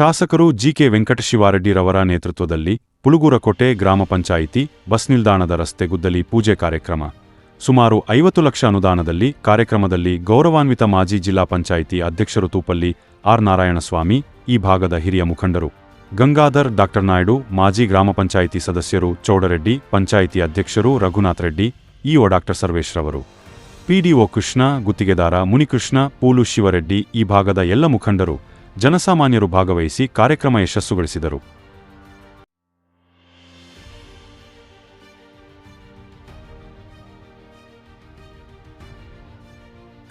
ಶಾಸಕರು ಜಿಕೆ ವೆಂಕಟಶಿವಾರೆಡ್ಡಿರವರ ನೇತೃತ್ವದಲ್ಲಿ ಪುಳುಗೂರಕೋಟೆ ಗ್ರಾಮ ಪಂಚಾಯಿತಿ ಬಸ್ ನಿಲ್ದಾಣದ ರಸ್ತೆ ಗುದ್ದಲಿ ಪೂಜೆ ಕಾರ್ಯಕ್ರಮ. ಸುಮಾರು ಐವತ್ತು ಲಕ್ಷ ಅನುದಾನದಲ್ಲಿ ಕಾರ್ಯಕ್ರಮದಲ್ಲಿ ಗೌರವಾನ್ವಿತ ಮಾಜಿ ಜಿಲ್ಲಾ ಪಂಚಾಯಿತಿ ಅಧ್ಯಕ್ಷರು ತೂಪಲ್ಲಿ ಆರ್ ನಾರಾಯಣಸ್ವಾಮಿ, ಈ ಭಾಗದ ಹಿರಿಯ ಮುಖಂಡರು. ಗಂಗಾಧರ್, ಡಾಕ್ಟರ್ ನಾಯ್ಡು, ಮಾಜಿ ಗ್ರಾಮ ಪಂಚಾಯಿತಿ ಸದಸ್ಯರು ಚೌಡರೆಡ್ಡಿ, ಪಂಚಾಯಿತಿ ಅಧ್ಯಕ್ಷರು ರಘುನಾಥ್ ರೆಡ್ಡಿ, ಇಒ ಡಾಕ್ಟರ್ ಸರ್ವೇಶ್ ರವರು ಪಿಡಿಒ ಕೃಷ್ಣ, ಗುತ್ತಿಗೆದಾರ ಮುನಿಕೃಷ್ಣ, ಪೂಲು ಶಿವರೆಡ್ಡಿ, ಈ ಭಾಗದ ಎಲ್ಲ ಮುಖಂಡರು ಜನಸಾಮಾನ್ಯರು ಭಾಗವಹಿಸಿ ಕಾರ್ಯಕ್ರಮ ಯಶಸ್ಸುಗೊಳಿಸಿದರು.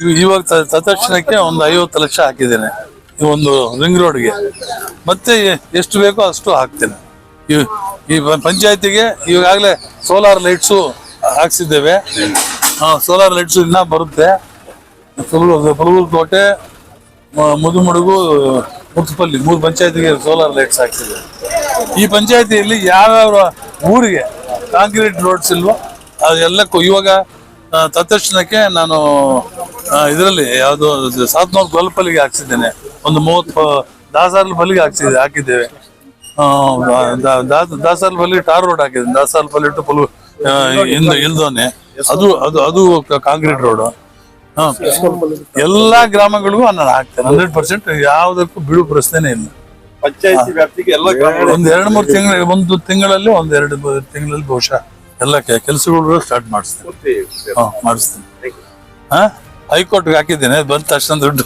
ಇವ್- ಇವಾಗ ತತ್ಕ್ಷಣಕ್ಕೆ ಒಂದು ಐವತ್ತು ಲಕ್ಷ ಹಾಕಿದ್ದೇನೆ. ಈ ಒಂದು ರಿಂಗ್ ರೋಡ್ಗೆ. ಮತ್ತೆ ಎಷ್ಟು ಬೇಕೋ ಅಷ್ಟು ಹಾಕ್ತೇನೆ. ಈ- ಪಂಚಾಯತಿಗೆ ಇವಾಗಲೇ ಸೋಲಾರ್ ಲೈಟ್ಸು ಹಾಕ್ಸಿದ್ದೇವೆ. ಸೋಲಾರ್ ಲೈಟ್ಸು ಇನ್ನೂ ಬರುತ್ತೆ. ಪಲಗೂರು ಕೋಟೆ ಮುದುಮುಡುಗು ಮುತ್ತುಪಲ್ಲಿ, ಮೂರು ಪಂಚಾಯತಿಗೆ ಸೋಲಾರ್ ಲೈಟ್ಸ್ ಹಾಕ್ತಿದೆ. ಈ ಪಂಚಾಯತಿಯಲ್ಲಿ ಯಾವ್ಯಾವ ಊರಿಗೆ ಕಾಂಕ್ರೀಟ್ ರೋಡ್ಸ್ ಇಲ್ವೋ ಅದೆಲ್ಲಕ್ಕೂ ಇವಾಗ ತತ್ಕ್ಷಣಕ್ಕೆ ನಾನು ಇದರಲ್ಲಿ ಯಾವುದು ಸಾತ್ನೂರು ಗೊಲ್ಪಲ್ಲಿಗೆ ಹಾಕ್ಸಿದ್ದೇನೆ. ಒಂದು ಮೂವತ್ತು ದಾಸಾರ್ಲ್ ಬಲ್ಲಿಗೆ ಹಾಕ್ಸಿದ್ದೆ ಹಾಕಿದ್ದೇವೆ. ದಾಸಾರ್ಲ್ ಬಲ್ಲಿ ಟಾರ್ ರೋಡ್ ಹಾಕಿದ್ದೇನೆ. ದಾಸಾರ್ಲ್ ಬಲ್ಲಿ ಟು ಪುಲು ಇಲ್ದೋನೆ ಅದು ಅದು ಅದು ಕಾಂಕ್ರೀಟ್ ರೋಡ್ ಎಲ್ಲಾ ಗ್ರಾಮಗಳಿಗೂ ಅನ್ನ ಹಾಕ್ತಾರೆ ಹಂಡ್ರೆಡ್ ಪರ್ಸೆಂಟ್ ಯಾವುದಕ್ಕೂ ಬಿಡು ಪ್ರಶ್ನೆ ಇಲ್ಲ. ಪಂಚಾಯತಿ ವ್ಯಾಪ್ತಿಗೆ ಎಲ್ಲ ಒಂದ್ ಎರಡ್ ಮೂರ್ ತಿಂಗಳ ಒಂದು ತಿಂಗಳಲ್ಲಿ ಒಂದ್ ಎರಡು ತಿಂಗಳಲ್ಲಿ ಬಹುಶಃ ಎಲ್ಲ ಕೆಲಸಗಳು ಸ್ಟಾರ್ಟ್ ಮಾಡಿಸ್ತೇನೆ. ಹಾ ಮಾಡಿಸ್ತೇನೆ. ಹಾ? ಹೈಕೋರ್ಟ್ಗೆ ಹಾಕಿದ್ದೇನೆ ಬಂದ ತಕ್ಷಣ ದುಡ್ಡು.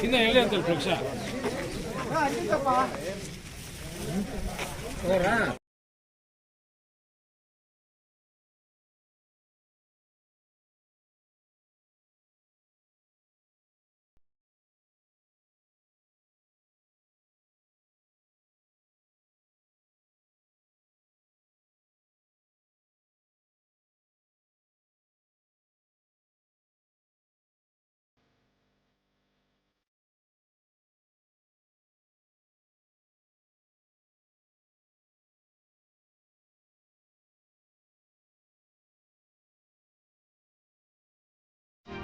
కింద ఏం లేదు ప్రక్ష போடுறேன்